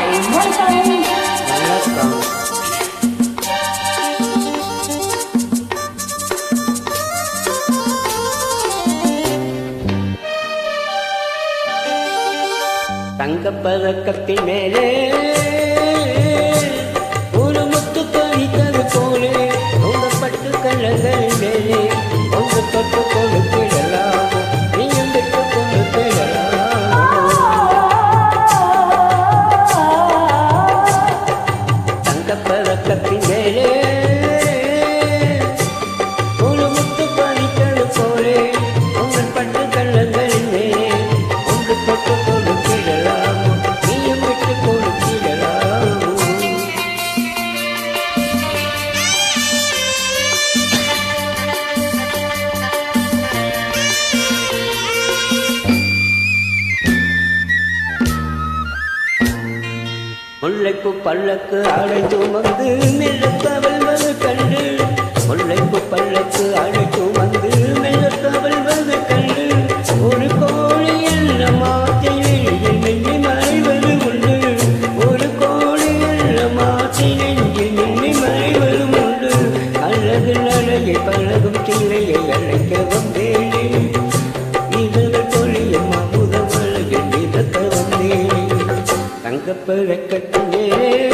பாய் வணக்கம் வணக்கம் தங்கப்பதக்கத்தின் மேலே ஒரு முத்து கழித்தது போலே உங்க பட்டு கள்ளங்கள் மேலே உங்க தொட்டு கொடுக்கிடலாம் முல்லைப்பு பல்லக்கு ஆடை சுமந்து நிலத்தவள் கண்டு. முல்லைப்பு பல்லக்கு ஆடை சுமந்து தங்கப்பழக்கத்திலே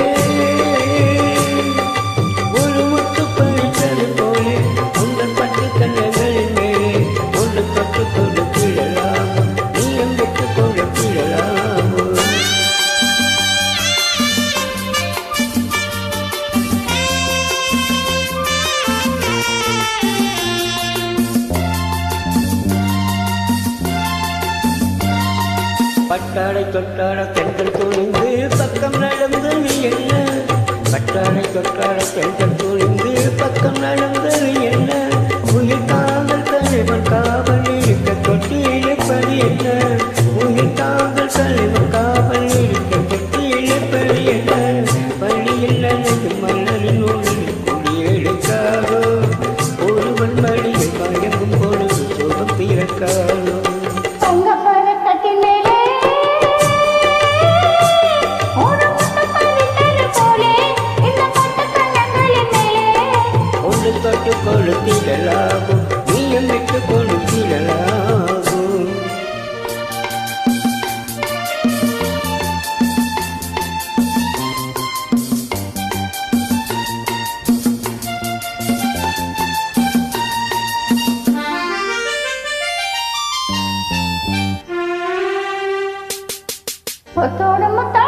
பட்டாடை தொட்டாட பெண்கள் துணிந்து பக்கம் நடந்து நீ என்ன? பட்டாடை தொட்டாட பெண்கள் துணிந்து பக்கம் நடந்து நீ என்ன? உயிர் தாங்கள் தலைவன் காவல் இருக்க தொட்டி இழைப்பது என்ன? உயிர் தாங்கள் தலைவன் காவல் இருக்க தொட்டி இழைப்பது என்ன? பள்ளியில் நினைக்கும் மன்னரின் உள்ள ಕೊಡುತ್ತಿರಲಾಗು ನೀನು ಬಿಟ್ಟು ಕೊಡುತ್ತಿರಲಾಗು Потом